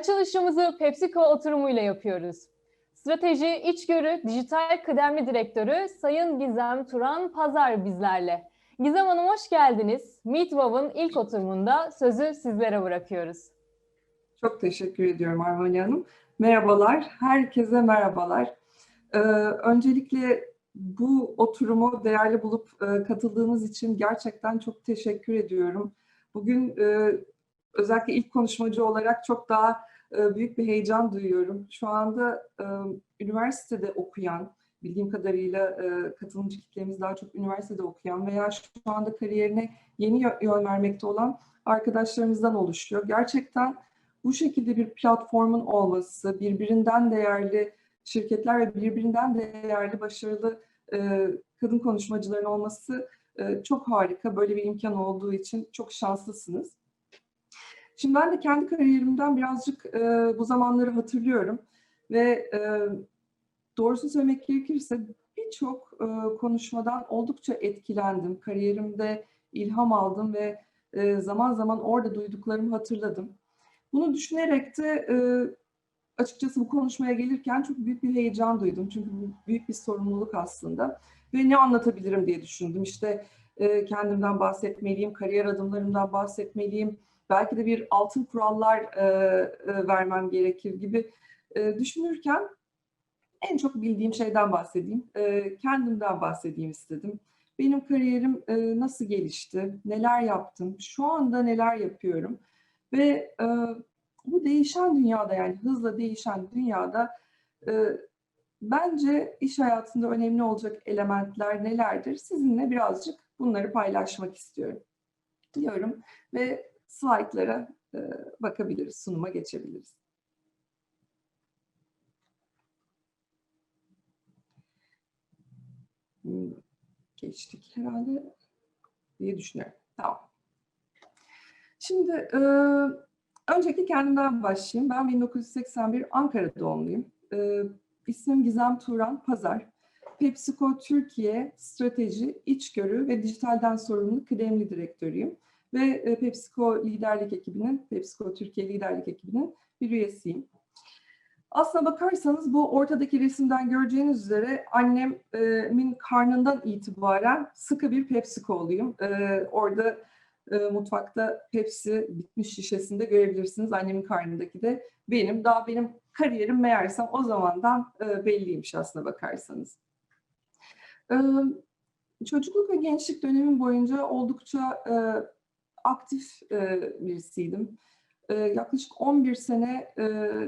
Açılışımızı PepsiCo oturumuyla yapıyoruz. Strateji, içgörü, dijital kıdemli direktörü Sayın Gizem Turan Pazar bizlerle. Gizem Hanım hoş geldiniz. Meetvov'un ilk oturumunda sözü sizlere bırakıyoruz. Çok teşekkür ediyorum Armani Hanım. Merhabalar, herkese merhabalar. Ee, öncelikle bu oturumu değerli bulup e, katıldığınız için gerçekten çok teşekkür ediyorum. Bugün e, özellikle ilk konuşmacı olarak çok daha büyük bir heyecan duyuyorum. Şu anda e, üniversitede okuyan, bildiğim kadarıyla e, katılımcı kitlemiz daha çok üniversitede okuyan veya şu anda kariyerine yeni yö- yön vermekte olan arkadaşlarımızdan oluşuyor. Gerçekten bu şekilde bir platformun olması, birbirinden değerli şirketler ve birbirinden değerli başarılı e, kadın konuşmacıların olması e, çok harika. Böyle bir imkan olduğu için çok şanslısınız. Şimdi ben de kendi kariyerimden birazcık e, bu zamanları hatırlıyorum ve e, doğrusunu söylemek gerekirse birçok e, konuşmadan oldukça etkilendim. Kariyerimde ilham aldım ve e, zaman zaman orada duyduklarımı hatırladım. Bunu düşünerek de e, açıkçası bu konuşmaya gelirken çok büyük bir heyecan duydum. Çünkü bu büyük bir sorumluluk aslında. Ve ne anlatabilirim diye düşündüm. İşte e, kendimden bahsetmeliyim, kariyer adımlarımdan bahsetmeliyim. Belki de bir altın kurallar e, e, vermem gerekir gibi e, düşünürken en çok bildiğim şeyden bahsedeyim. E, kendimden bahsedeyim istedim. Benim kariyerim e, nasıl gelişti, neler yaptım, şu anda neler yapıyorum ve e, bu değişen dünyada yani hızla değişen dünyada e, bence iş hayatında önemli olacak elementler nelerdir? Sizinle birazcık bunları paylaşmak istiyorum diyorum ve slaytlara e, bakabiliriz, sunuma geçebiliriz. Hmm, Geçtik herhalde diye düşünüyorum. Tamam. Şimdi e, öncelikle kendimden başlayayım. Ben 1981 Ankara doğumluyum. E, ismim Gizem Turan Pazar. PepsiCo Türkiye Strateji, İçgörü ve Dijitalden Sorumlu Kıdemli Direktörüyüm. Ve e, PepsiCo liderlik ekibinin, PepsiCo Türkiye liderlik ekibinin bir üyesiyim. Aslına bakarsanız bu ortadaki resimden göreceğiniz üzere annemin karnından itibaren sıkı bir PepsiCo'luyum. E, orada e, mutfakta Pepsi bitmiş şişesinde görebilirsiniz. Annemin karnındaki de benim. Daha benim kariyerim meğersem o zamandan e, belliymiş aslına bakarsanız. E, çocukluk ve gençlik dönemim boyunca oldukça e, aktif e, birisiydim. E, yaklaşık 11 sene e,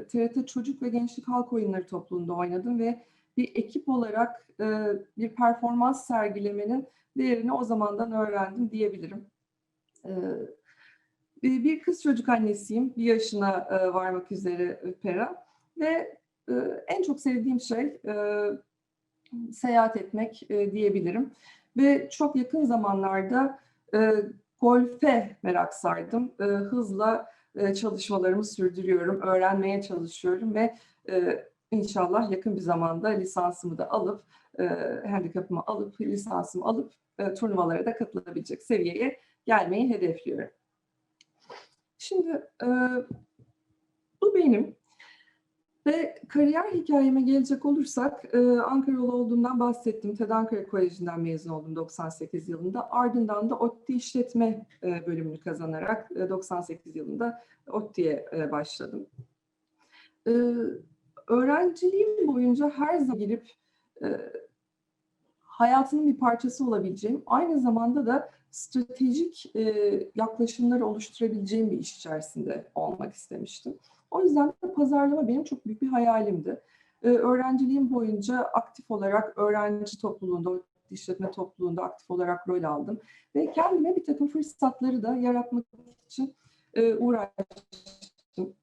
TRT Çocuk ve Gençlik Halk Oyunları topluluğunda oynadım ve bir ekip olarak e, bir performans sergilemenin değerini o zamandan öğrendim diyebilirim. Ee, bir kız çocuk annesiyim. Bir yaşına e, varmak üzere Pera. Ve e, en çok sevdiğim şey e, seyahat etmek diyebilirim. Ve çok yakın zamanlarda golfe merak sardım. Hızla çalışmalarımı sürdürüyorum, öğrenmeye çalışıyorum ve inşallah yakın bir zamanda lisansımı da alıp, handikapımı alıp, lisansımı alıp turnuvalara da katılabilecek seviyeye gelmeyi hedefliyorum. Şimdi e, bu benim ve kariyer hikayeme gelecek olursak e, Ankaralı olduğumdan bahsettim. TED Ankara Koleji'nden mezun oldum 98 yılında. Ardından da ODTÜ İşletme e, bölümünü kazanarak e, 98 yılında ODTÜ'ye e, başladım. E, öğrenciliğim boyunca her zaman girip hayatının bir parçası olabileceğim, aynı zamanda da stratejik yaklaşımları oluşturabileceğim bir iş içerisinde olmak istemiştim. O yüzden de pazarlama benim çok büyük bir hayalimdi. E, öğrenciliğim boyunca aktif olarak öğrenci topluluğunda, işletme topluluğunda aktif olarak rol aldım. Ve kendime bir takım fırsatları da yaratmak için e, uğraştım.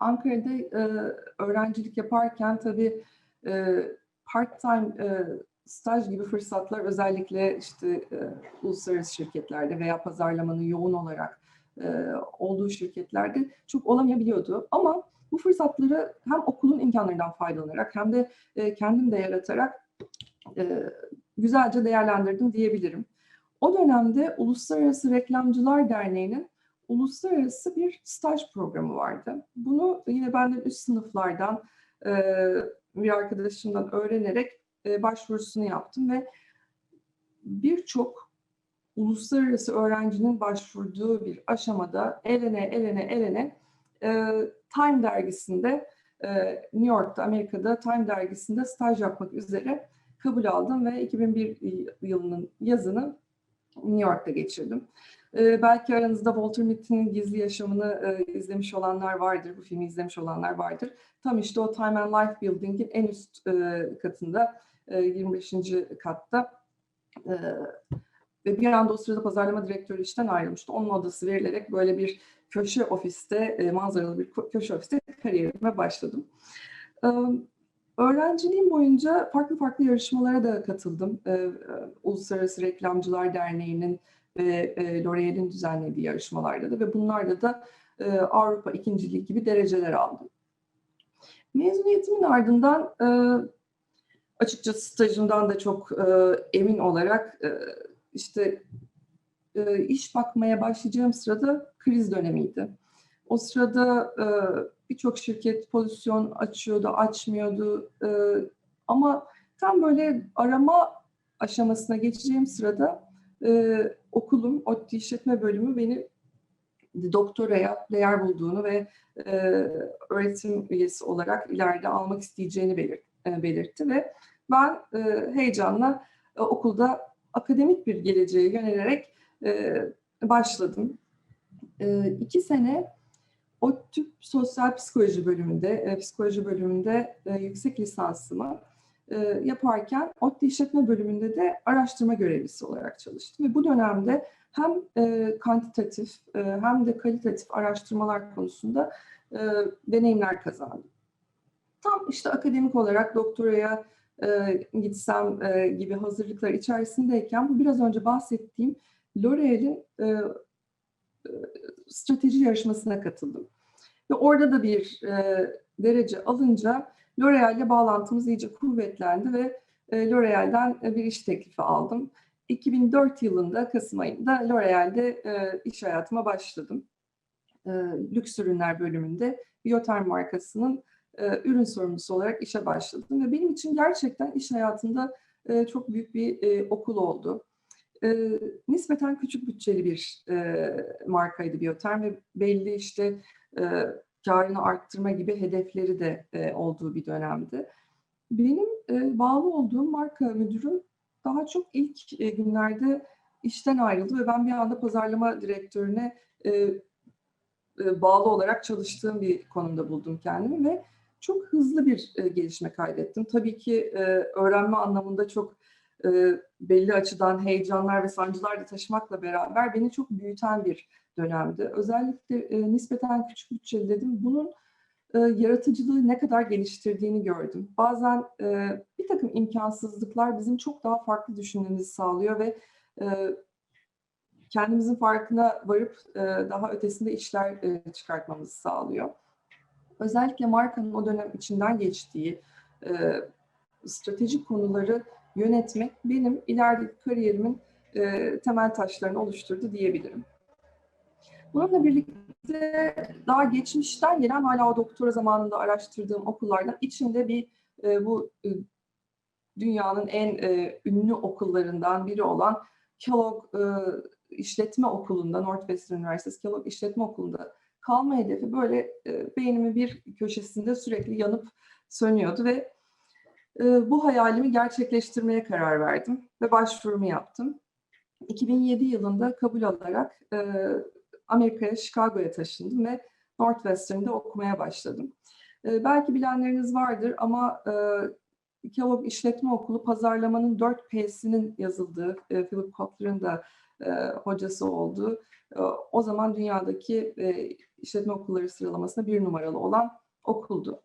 Ankara'da e, öğrencilik yaparken tabii e, part-time e, staj gibi fırsatlar özellikle işte e, uluslararası şirketlerde veya pazarlamanın yoğun olarak olduğu şirketlerde çok olamayabiliyordu. Ama bu fırsatları hem okulun imkanlarından faydalanarak hem de e, kendim de yaratarak e, güzelce değerlendirdim diyebilirim. O dönemde Uluslararası Reklamcılar Derneği'nin uluslararası bir staj programı vardı. Bunu yine benden üst sınıflardan e, bir arkadaşımdan öğrenerek e, başvurusunu yaptım ve birçok uluslararası öğrencinin başvurduğu bir aşamada elene elene elene e, Time dergisinde e, New York'ta Amerika'da Time dergisinde staj yapmak üzere kabul aldım ve 2001 yılının yazını New York'ta geçirdim. E, belki aranızda Walter Mitty'nin Gizli Yaşamını e, izlemiş olanlar vardır, bu filmi izlemiş olanlar vardır. Tam işte o Time and Life Building'in en üst e, katında, e, 25. katta e, ve bir anda o sırada pazarlama direktörü işten ayrılmıştı. Onun odası verilerek böyle bir köşe ofiste, e, manzaralı bir köşe ofiste kariyerime başladım. Öğrenciliğim boyunca farklı farklı yarışmalara da katıldım. Uluslararası Reklamcılar Derneği'nin ve e, L'Oreal'in düzenlediği yarışmalarda da ve bunlarda da Avrupa ikinciliği gibi dereceler aldım. Mezuniyetimin ardından açıkçası stajımdan da çok emin olarak işte e, iş bakmaya başlayacağım sırada kriz dönemiydi. O sırada e, birçok şirket pozisyon açıyordu, açmıyordu. E, ama tam böyle arama aşamasına geçeceğim sırada e, okulum, ODTÜ İşletme Bölümü beni doktoraya değer bulduğunu ve e, öğretim üyesi olarak ileride almak isteyeceğini belirt, e, belirtti ve ben e, heyecanla e, okulda akademik bir geleceğe yönelerek e, başladım. E, iki sene ODTÜ Sosyal Psikoloji bölümünde, e, psikoloji bölümünde e, yüksek lisansımı e, yaparken ODTÜ İşletme bölümünde de araştırma görevlisi olarak çalıştım. Ve bu dönemde hem e, kantitatif e, hem de kalitatif araştırmalar konusunda e, deneyimler kazandım. Tam işte akademik olarak doktoraya e, gitsem e, gibi hazırlıklar içerisindeyken bu biraz önce bahsettiğim L'Oreal'in e, e, strateji yarışmasına katıldım. Ve orada da bir e, derece alınca L'Oreal ile bağlantımız iyice kuvvetlendi ve e, L'Oreal'den bir iş teklifi aldım. 2004 yılında Kasım ayında L'Oreal'de e, iş hayatıma başladım. E, lüks ürünler bölümünde Bioterm markasının e, ürün sorumlusu olarak işe başladım ve benim için gerçekten iş hayatında e, çok büyük bir e, okul oldu. Nispeten küçük bütçeli bir e, markaydı Bioterm ve belli işte karını arttırma gibi hedefleri de olduğu bir dönemdi. Benim bağlı olduğum marka müdürüm daha çok ilk günlerde işten ayrıldı ve ben bir anda pazarlama direktörüne bağlı olarak çalıştığım bir konumda buldum kendimi ve çok hızlı bir e, gelişme kaydettim. Tabii ki e, öğrenme anlamında çok e, belli açıdan heyecanlar ve sancılar da taşımakla beraber beni çok büyüten bir dönemdi. Özellikle e, nispeten küçük bütçeli dedim. Bunun e, yaratıcılığı ne kadar geliştirdiğini gördüm. Bazen e, bir takım imkansızlıklar bizim çok daha farklı düşünmemizi sağlıyor ve e, kendimizin farkına varıp e, daha ötesinde işler e, çıkartmamızı sağlıyor. Özellikle markanın o dönem içinden geçtiği e, stratejik konuları yönetmek benim ilerideki kariyerimin e, temel taşlarını oluşturdu diyebilirim. Bununla birlikte daha geçmişten gelen hala o doktora zamanında araştırdığım okullardan içinde bir e, bu e, dünyanın en e, ünlü okullarından biri olan Kellogg e, İşletme Okulu'nda, Northwestern Üniversitesi Kellogg İşletme Okulu'nda kalma hedefi böyle e, beynimin bir köşesinde sürekli yanıp sönüyordu ve e, bu hayalimi gerçekleştirmeye karar verdim ve başvurumu yaptım. 2007 yılında kabul alarak e, Amerika'ya, Chicago'ya taşındım ve Northwestern'da okumaya başladım. E, belki bilenleriniz vardır ama e, Kellogg İşletme Okulu pazarlamanın 4P'sinin yazıldığı, e, Philip Kotler'ın da e, hocası olduğu, e, o zaman dünyadaki e, işletme okulları sıralamasında bir numaralı olan okuldu.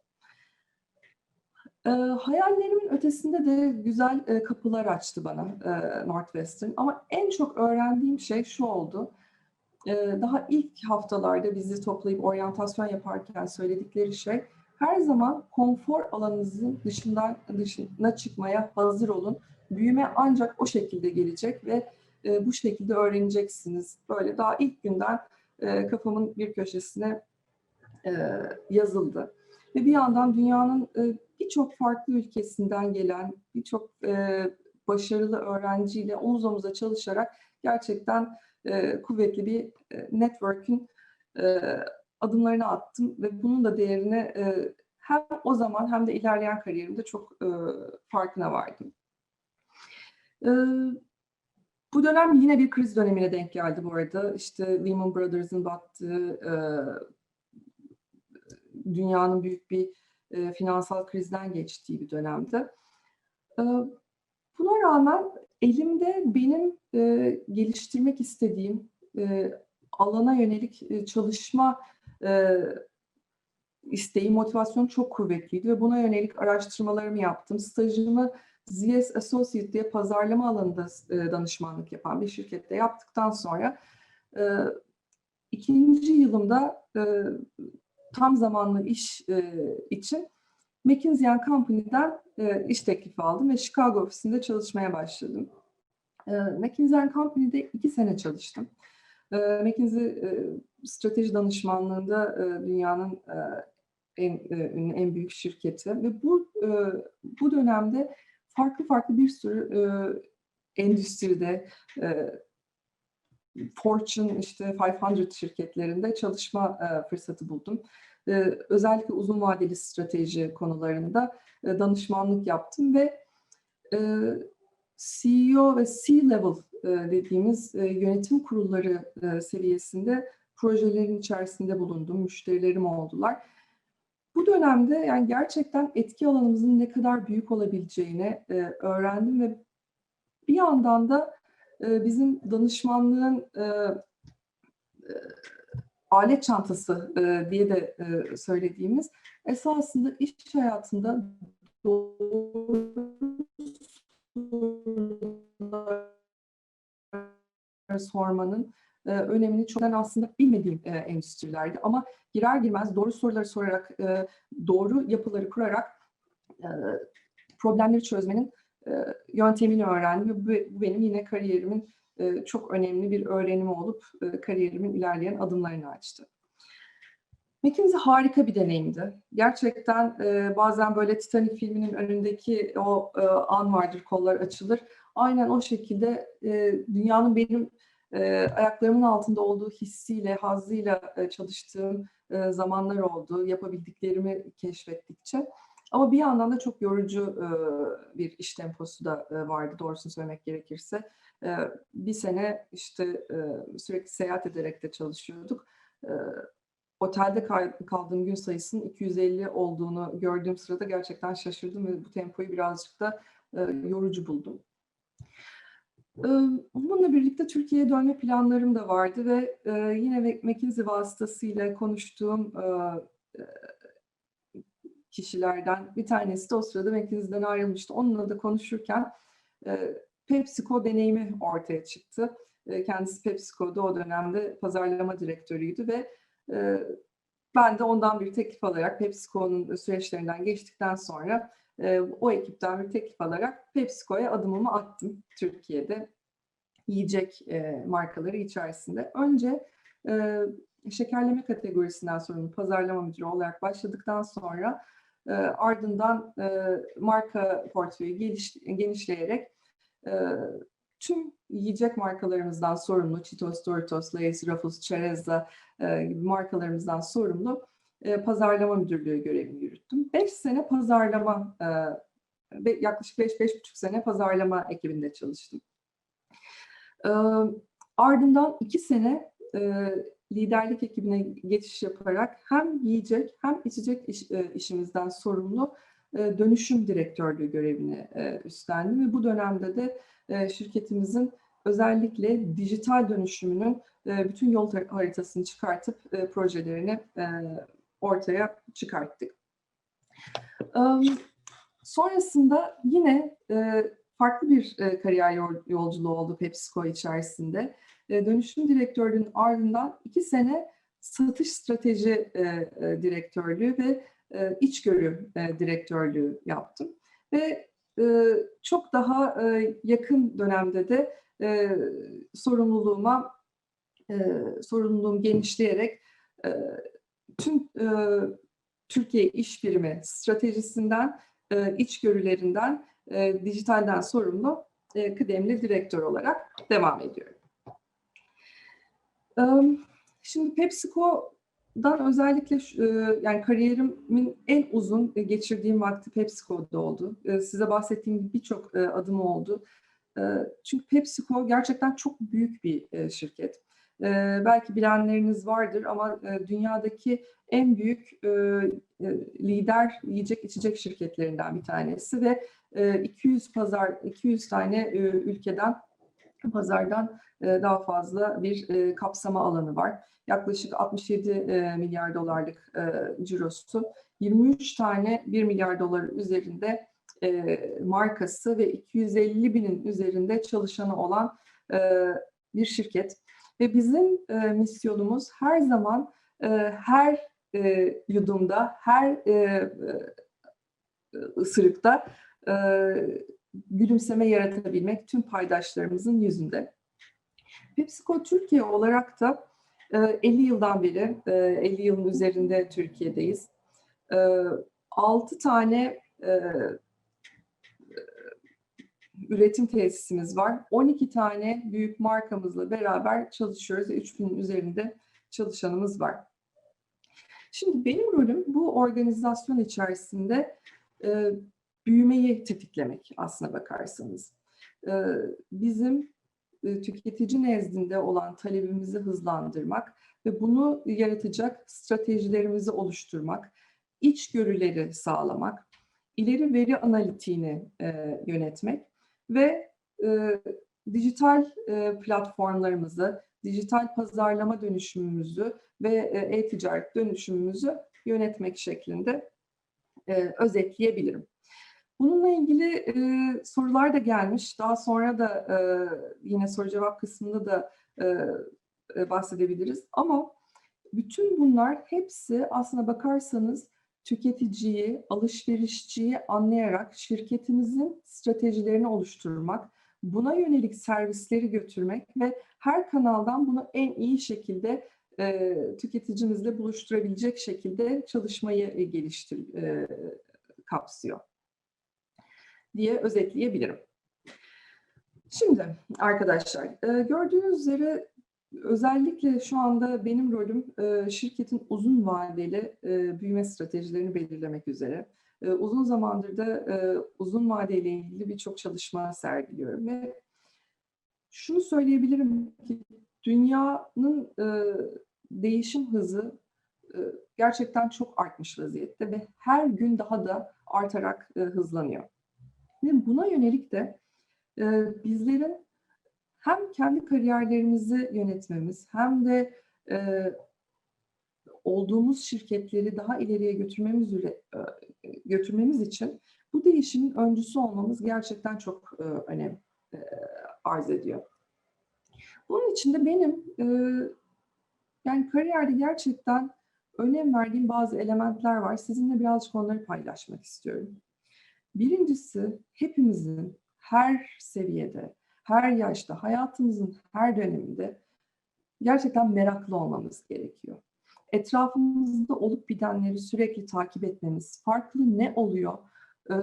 E, hayallerimin ötesinde de güzel kapılar açtı bana e, Northwestern ama en çok öğrendiğim şey şu oldu. Daha ilk haftalarda bizi toplayıp oryantasyon yaparken söyledikleri şey her zaman konfor alanınızın dışından dışına çıkmaya hazır olun. Büyüme ancak o şekilde gelecek ve e, bu şekilde öğreneceksiniz. Böyle daha ilk günden e, kafamın bir köşesine e, yazıldı. Ve bir yandan dünyanın e, birçok farklı ülkesinden gelen birçok e, başarılı öğrenciyle omuz omuza çalışarak gerçekten e, kuvvetli bir e, network'ün e, adımlarını attım ve bunun da değerini e, hem o zaman hem de ilerleyen kariyerimde çok e, farkına vardım. E, bu dönem yine bir kriz dönemine denk geldi bu arada. İşte Lehman Brothers'ın battığı, e, dünyanın büyük bir e, finansal krizden geçtiği bir dönemde. E, buna rağmen elimde benim e, geliştirmek istediğim e, alana yönelik e, çalışma e, isteği, motivasyon çok kuvvetliydi ve buna yönelik araştırmalarımı yaptım. Stajımı ZS Associate diye pazarlama alanında e, danışmanlık yapan bir şirkette yaptıktan sonra e, ikinci yılımda e, tam zamanlı iş e, için McKinsey Company'den e, iş teklifi aldım ve Chicago ofisinde çalışmaya başladım. E, McKinsey Company'de iki sene çalıştım. E, McKinsey e, strateji danışmanlığında e, dünyanın e, en ünlü, en büyük şirketi ve bu e, bu dönemde farklı farklı bir sürü e, endüstride e, Fortune işte 500 şirketlerinde çalışma e, fırsatı buldum. E, özellikle uzun vadeli strateji konularında e, danışmanlık yaptım ve e, CEO ve C-level e, dediğimiz e, yönetim kurulları e, seviyesinde projelerin içerisinde bulundum. Müşterilerim oldular. Dönemde yani gerçekten etki alanımızın ne kadar büyük olabileceğini e, öğrendim ve bir yandan da e, bizim danışmanlığın e, e, alet çantası e, diye de e, söylediğimiz esasında iş hayatında doğru sormanın e, önemini çok ben aslında bilmediğim e, endüstrilerde ama girer girmez doğru soruları sorarak, e, doğru yapıları kurarak e, problemleri çözmenin e, yöntemini öğrendim ve bu, bu benim yine kariyerimin e, çok önemli bir öğrenimi olup e, kariyerimin ilerleyen adımlarını açtı. McKinsey harika bir deneyimdi. Gerçekten e, bazen böyle Titanic filminin önündeki o e, an vardır, kollar açılır. Aynen o şekilde e, dünyanın benim e, ayaklarımın altında olduğu hissiyle, hazzıyla e, çalıştığım e, zamanlar oldu. Yapabildiklerimi keşfettikçe. Ama bir yandan da çok yorucu e, bir iş temposu da e, vardı doğrusunu söylemek gerekirse. Bir sene işte sürekli seyahat ederek de çalışıyorduk. Otelde kaldığım gün sayısının 250 olduğunu gördüğüm sırada gerçekten şaşırdım ve bu tempoyu birazcık da yorucu buldum. Bununla birlikte Türkiye'ye dönme planlarım da vardı ve yine McKinsey vasıtasıyla konuştuğum kişilerden bir tanesi de o sırada McKinsey'den ayrılmıştı. Onunla da konuşurken PepsiCo deneyimi ortaya çıktı. Kendisi PepsiCo'da o dönemde pazarlama direktörüydü ve ben de ondan bir teklif alarak PepsiCo'nun süreçlerinden geçtikten sonra o ekipten bir teklif alarak PepsiCo'ya adımımı attım Türkiye'de yiyecek markaları içerisinde. Önce şekerleme kategorisinden sorumlu pazarlama müdürü olarak başladıktan sonra ardından marka portföyü geliş, genişleyerek tüm yiyecek markalarımızdan sorumlu, Cheetos, Doritos, Lay's, Ruffles, Çerezza gibi markalarımızdan sorumlu e, pazarlama müdürlüğü görevini yürüttüm. 5 sene pazarlama, e, yaklaşık 5-5,5 sene pazarlama ekibinde çalıştım. E, ardından 2 sene e, liderlik ekibine geçiş yaparak hem yiyecek hem içecek iş, işimizden sorumlu dönüşüm direktörlüğü görevini e, üstlendim ve bu dönemde de şirketimizin özellikle dijital dönüşümünün bütün yol haritasını çıkartıp projelerini ortaya çıkarttık. Sonrasında yine farklı bir kariyer yolculuğu oldu PepsiCo içerisinde. Dönüşüm direktörlüğünün ardından iki sene satış strateji direktörlüğü ve içgörü direktörlüğü yaptım. Ve çok daha yakın dönemde de sorumluluğuma e, sorumluluğum genişleyerek e, tüm e, Türkiye İş Birimi stratejisinden, e, içgörülerinden, e, dijitalden sorumlu e, kıdemli direktör olarak devam ediyorum. E, Şimdi PepsiCo'dan özellikle e, yani kariyerimin en uzun e, geçirdiğim vakti PepsiCo'da oldu. E, Size bahsettiğim gibi birçok e, adım oldu. E, Çünkü PepsiCo gerçekten çok büyük bir e, şirket. E, Belki bilenleriniz vardır ama e, dünyadaki en büyük e, e, lider yiyecek içecek şirketlerinden bir tanesi ve e, 200 pazar 200 tane e, ülkeden pazardan e, daha fazla bir e, kapsama alanı var. Yaklaşık 67 e, milyar dolarlık cirosu, 23 tane 1 milyar dolar üzerinde markası ve 250 binin üzerinde çalışanı olan bir şirket. Ve bizim e, misyonumuz her zaman e, her e, yudumda, her e, e, ısırıkta e, gülümseme yaratabilmek tüm paydaşlarımızın yüzünde. PepsiCo Türkiye olarak da e, 50 yıldan beri, e, 50 yılın üzerinde Türkiye'deyiz. 6 tane e, üretim tesisimiz var. 12 tane büyük markamızla beraber çalışıyoruz. 3000'in üzerinde çalışanımız var. Şimdi benim rolüm bu organizasyon içerisinde e, büyümeyi tetiklemek aslına bakarsanız. E, bizim e, tüketici nezdinde olan talebimizi hızlandırmak ve bunu yaratacak stratejilerimizi oluşturmak, içgörüleri sağlamak, ileri veri analitiğini e, yönetmek ve e, dijital e, platformlarımızı, dijital pazarlama dönüşümümüzü ve e, e-ticaret dönüşümümüzü yönetmek şeklinde e, özetleyebilirim. Bununla ilgili e, sorular da gelmiş. Daha sonra da e, yine soru cevap kısmında da e, e, bahsedebiliriz. Ama bütün bunlar hepsi aslına bakarsanız tüketiciyi, alışverişçiyi anlayarak şirketimizin stratejilerini oluşturmak, buna yönelik servisleri götürmek ve her kanaldan bunu en iyi şekilde e, tüketicimizle buluşturabilecek şekilde çalışmayı e, geliştir e, kapsıyor diye özetleyebilirim. Şimdi arkadaşlar e, gördüğünüz üzere özellikle şu anda benim rolüm e, şirketin uzun vadeli e, büyüme stratejilerini belirlemek üzere. E, uzun zamandır da uzun vadeyle ilgili birçok çalışma sergiliyorum ve şunu söyleyebilirim ki dünyanın değişim hızı gerçekten çok artmış vaziyette ve her gün daha da artarak hızlanıyor. Ve buna yönelik de bizlerin hem kendi kariyerlerimizi yönetmemiz hem de e, olduğumuz şirketleri daha ileriye götürmemiz e, götürmemiz için bu değişimin öncüsü olmamız gerçekten çok e, önem e, arz ediyor. Bunun için de benim e, yani kariyerde gerçekten önem verdiğim bazı elementler var. Sizinle birazcık onları paylaşmak istiyorum. Birincisi hepimizin her seviyede, her yaşta, hayatımızın her döneminde gerçekten meraklı olmamız gerekiyor. Etrafımızda olup bitenleri sürekli takip etmemiz, farklı ne oluyor, e,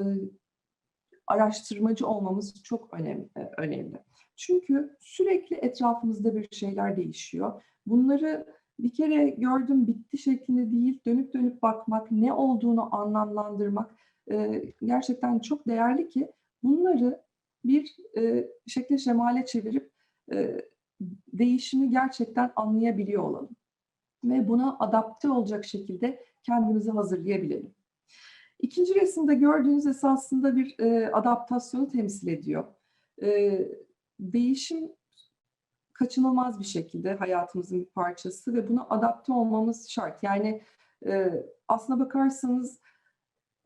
araştırmacı olmamız çok önemli. önemli. Çünkü sürekli etrafımızda bir şeyler değişiyor. Bunları bir kere gördüm bitti şeklinde değil, dönüp dönüp bakmak, ne olduğunu anlamlandırmak e, gerçekten çok değerli ki bunları bir e, şekle şemale çevirip e, değişimi gerçekten anlayabiliyor olalım. Ve buna adapte olacak şekilde kendimizi hazırlayabilelim. İkinci resimde gördüğünüz esasında bir e, adaptasyonu temsil ediyor. E, değişim kaçınılmaz bir şekilde hayatımızın bir parçası ve buna adapte olmamız şart. Yani e, aslına bakarsanız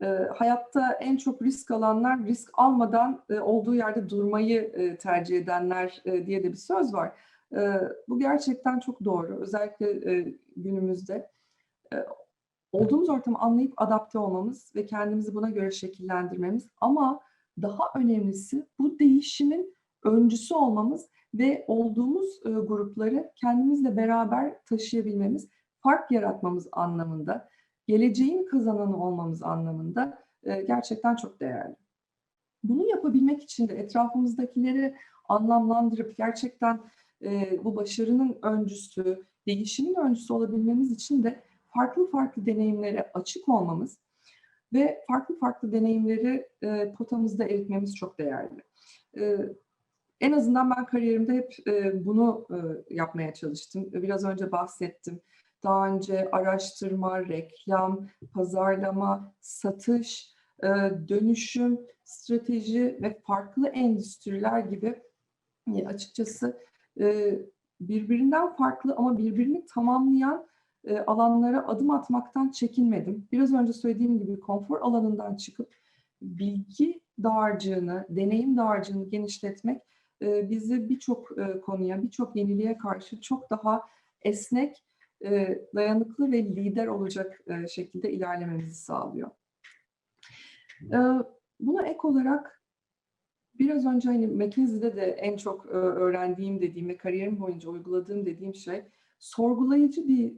e, hayatta en çok risk alanlar risk almadan e, olduğu yerde durmayı e, tercih edenler e, diye de bir söz var. E, bu gerçekten çok doğru. Özellikle e, günümüzde e, olduğumuz ortamı anlayıp adapte olmamız ve kendimizi buna göre şekillendirmemiz ama daha önemlisi bu değişimin öncüsü olmamız ve olduğumuz e, grupları kendimizle beraber taşıyabilmemiz, fark yaratmamız anlamında, geleceğin kazananı olmamız anlamında e, gerçekten çok değerli. Bunu yapabilmek için de etrafımızdakileri anlamlandırıp gerçekten e, bu başarının öncüsü, değişimin öncüsü olabilmemiz için de farklı farklı deneyimlere açık olmamız ve farklı farklı deneyimleri e, potamızda eritmemiz çok değerli. En azından ben kariyerimde hep bunu yapmaya çalıştım. Biraz önce bahsettim. Daha önce araştırma, reklam, pazarlama, satış, e, dönüşüm, strateji ve farklı endüstriler gibi e, açıkçası e, birbirinden farklı ama birbirini tamamlayan alanlara adım atmaktan çekinmedim. Biraz önce söylediğim gibi konfor alanından çıkıp bilgi dağarcığını, deneyim dağarcığını genişletmek bizi birçok konuya, birçok yeniliğe karşı çok daha esnek, e, dayanıklı ve lider olacak e, şekilde ilerlememizi sağlıyor. E, buna ek olarak biraz önce hani McKinsey'de de en çok öğrendiğim dediğim ve kariyerim boyunca uyguladığım dediğim şey sorgulayıcı bir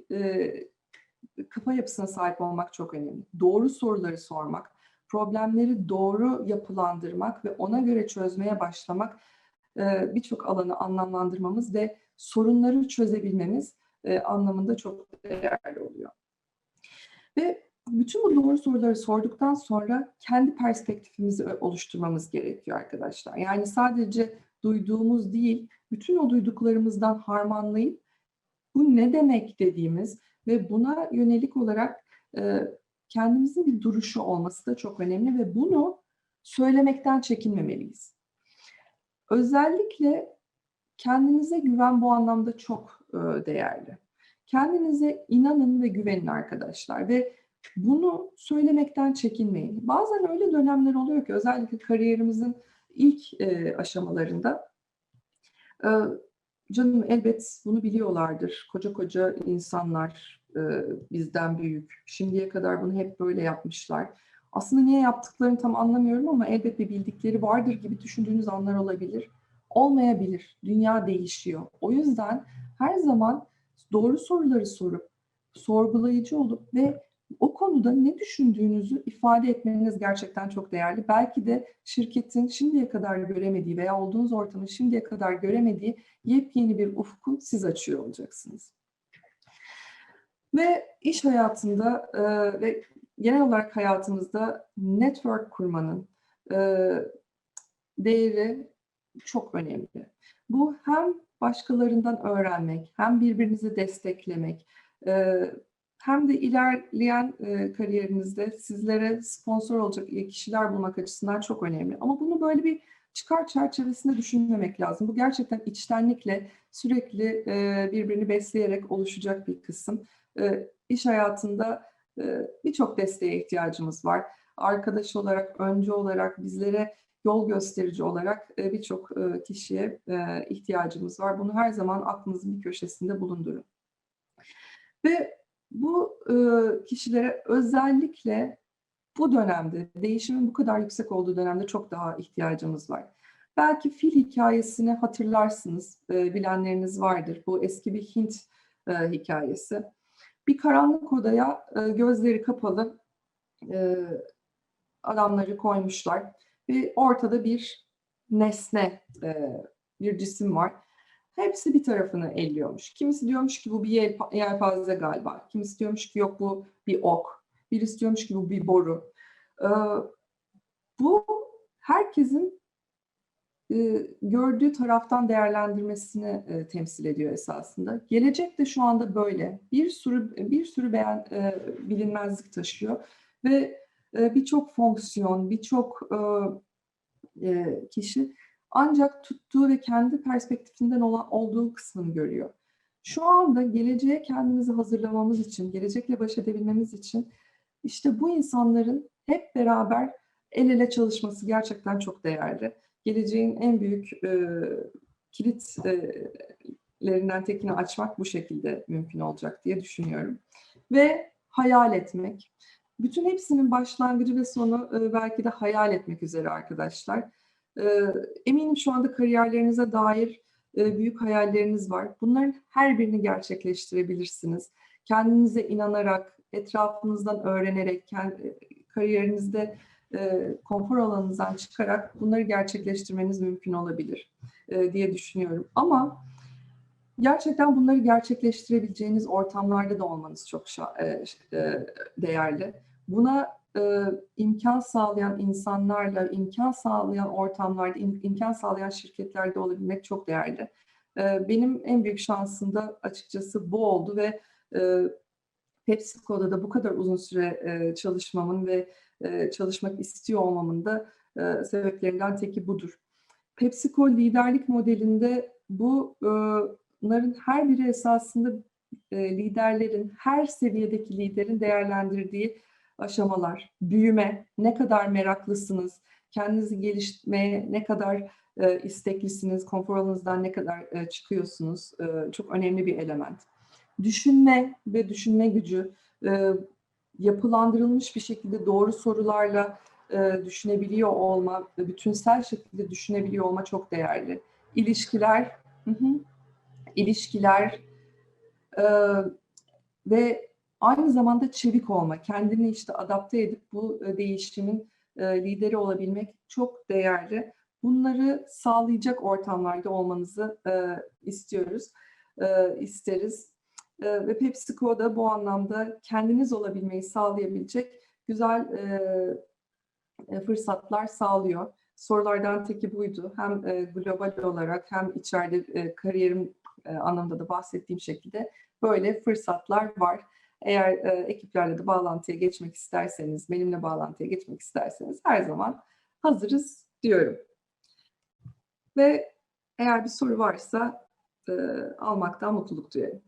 kafa yapısına sahip olmak çok önemli. Doğru soruları sormak, problemleri doğru yapılandırmak ve ona göre çözmeye başlamak birçok alanı anlamlandırmamız ve sorunları çözebilmemiz e, anlamında çok değerli oluyor. Ve bütün bu doğru soruları sorduktan sonra kendi perspektifimizi oluşturmamız gerekiyor arkadaşlar. Yani sadece duyduğumuz değil, bütün o duyduklarımızdan harmanlayıp bu ne demek dediğimiz ve buna yönelik olarak e, kendimizin bir duruşu olması da çok önemli ve bunu söylemekten çekinmemeliyiz. Özellikle kendinize güven bu anlamda çok değerli. Kendinize inanın ve güvenin arkadaşlar ve bunu söylemekten çekinmeyin. Bazen öyle dönemler oluyor ki özellikle kariyerimizin ilk e, aşamalarında e, canım elbet bunu biliyorlardır. Koca koca insanlar e, bizden büyük. Şimdiye kadar bunu hep böyle yapmışlar. Aslında niye yaptıklarını tam anlamıyorum ama elbet bir bildikleri vardır gibi düşündüğünüz anlar olabilir. Olmayabilir. Dünya değişiyor. O yüzden her zaman doğru soruları sorup, sorgulayıcı olup ve o konuda ne düşündüğünüzü ifade etmeniz gerçekten çok değerli. Belki de şirketin şimdiye kadar göremediği veya olduğunuz ortamın şimdiye kadar göremediği yepyeni bir ufku siz açıyor olacaksınız. Ve iş hayatında e, ve genel olarak hayatımızda network kurmanın e, değeri çok önemli. Bu hem başkalarından öğrenmek, hem birbirinizi desteklemek, e, hem de ilerleyen e, kariyerinizde sizlere sponsor olacak kişiler bulmak açısından çok önemli. Ama bunu böyle bir çıkar çerçevesinde düşünmemek lazım. Bu gerçekten içtenlikle sürekli e, birbirini besleyerek oluşacak bir kısım. İş hayatında birçok desteğe ihtiyacımız var. Arkadaş olarak, öncü olarak, bizlere yol gösterici olarak e, birçok e, kişiye e, ihtiyacımız var. Bunu her zaman aklınızın bir köşesinde bulundurun. Ve bu kişilere özellikle bu dönemde, değişimin bu kadar yüksek olduğu dönemde çok daha ihtiyacımız var. Belki fil hikayesini hatırlarsınız, bilenleriniz vardır. Bu eski bir Hint hikayesi. Bir karanlık odaya gözleri kapalı adamları koymuşlar ve ortada bir nesne, e, bir cisim var Hepsi bir tarafını elliyormuş. Kimisi diyormuş ki bu bir yelpaze galiba. Kimisi diyormuş ki yok bu bir ok. Birisi diyormuş ki bu bir boru. Ee, bu herkesin e, gördüğü taraftan değerlendirmesini e, temsil ediyor esasında. Gelecek de şu anda böyle. Bir sürü bir sürü beğen, e, bilinmezlik taşıyor ve e, birçok fonksiyon, birçok e, e, kişi ancak tuttuğu ve kendi perspektifinden olan, olduğu kısmını görüyor. Şu anda geleceğe kendimizi hazırlamamız için, gelecekle baş edebilmemiz için işte bu insanların hep beraber el ele çalışması gerçekten çok değerli. Geleceğin en büyük e, kilitlerinden tekini açmak bu şekilde mümkün olacak diye düşünüyorum. Ve hayal etmek. Bütün hepsinin başlangıcı ve sonu e, belki de hayal etmek üzere arkadaşlar. Eminim şu anda kariyerlerinize dair e, büyük hayalleriniz var. Bunların her birini gerçekleştirebilirsiniz. Kendinize inanarak, etrafınızdan öğrenerek, kariyerinizde e, konfor alanınızdan çıkarak bunları gerçekleştirmeniz mümkün olabilir e, diye düşünüyorum. Ama gerçekten bunları gerçekleştirebileceğiniz ortamlarda da olmanız çok e, e, değerli. Buna e, imkan sağlayan insanlarla, imkan sağlayan ortamlarda, im- imkan sağlayan şirketlerde olabilmek çok değerli. E, benim en büyük şansım da açıkçası bu oldu ve e, PepsiCo'da da bu kadar uzun süre e, çalışmamın ve e, çalışmak istiyor olmamın da e, sebeplerinden teki budur. PepsiCo liderlik modelinde bu e, bunların her biri esasında e, liderlerin, her seviyedeki liderin değerlendirdiği aşamalar. Büyüme, ne kadar meraklısınız, kendinizi geliştirmeye ne kadar e, isteklisiniz, konfor alanınızdan ne kadar e, çıkıyorsunuz. E, çok önemli bir element. Düşünme ve düşünme gücü, e, yapılandırılmış bir şekilde doğru sorularla e, düşünebiliyor olma, bütünsel şekilde düşünebiliyor olma çok değerli. İlişkiler, hı hı, ilişkiler e, ve aynı zamanda çevik olma, kendini işte adapte edip bu e, değişimin e, lideri olabilmek çok değerli. Bunları sağlayacak ortamlarda olmanızı e, istiyoruz, isteriz. Ve PepsiCo da bu anlamda kendiniz olabilmeyi sağlayabilecek güzel fırsatlar sağlıyor. Sorulardan teki buydu. Hem global olarak hem içeride kariyerim anlamında da bahsettiğim şekilde böyle fırsatlar var. Eğer e, ekiplerle de bağlantıya geçmek isterseniz, benimle bağlantıya geçmek isterseniz her zaman hazırız diyorum. Ve eğer bir soru varsa e, almaktan mutluluk duyarım.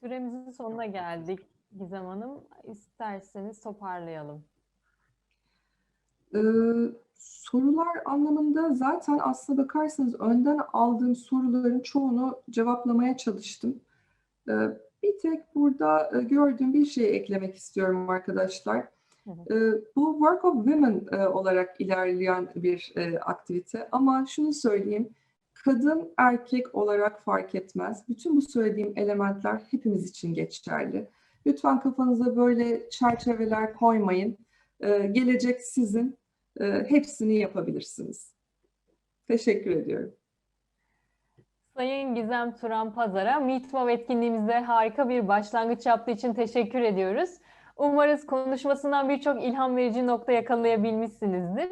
Süremizin sonuna geldik Gizem Hanım. İsterseniz toparlayalım. Ee, sorular anlamında zaten aslına bakarsanız önden aldığım soruların çoğunu cevaplamaya çalıştım. Ee, bir tek burada e, gördüğüm bir şey eklemek istiyorum arkadaşlar. Hı Ee, bu Work of Women e, olarak ilerleyen bir e, aktivite ama şunu söyleyeyim, kadın erkek olarak fark etmez. Bütün bu söylediğim elementler hepimiz için geçerli. Lütfen kafanıza böyle çerçeveler koymayın. Ee, gelecek sizin. Ee, hepsini yapabilirsiniz. Teşekkür ediyorum. Sayın Gizem Turan Pazar'a Meetmob etkinliğimizde harika bir başlangıç yaptığı için teşekkür ediyoruz. Umarız konuşmasından birçok ilham verici nokta yakalayabilmişsinizdir.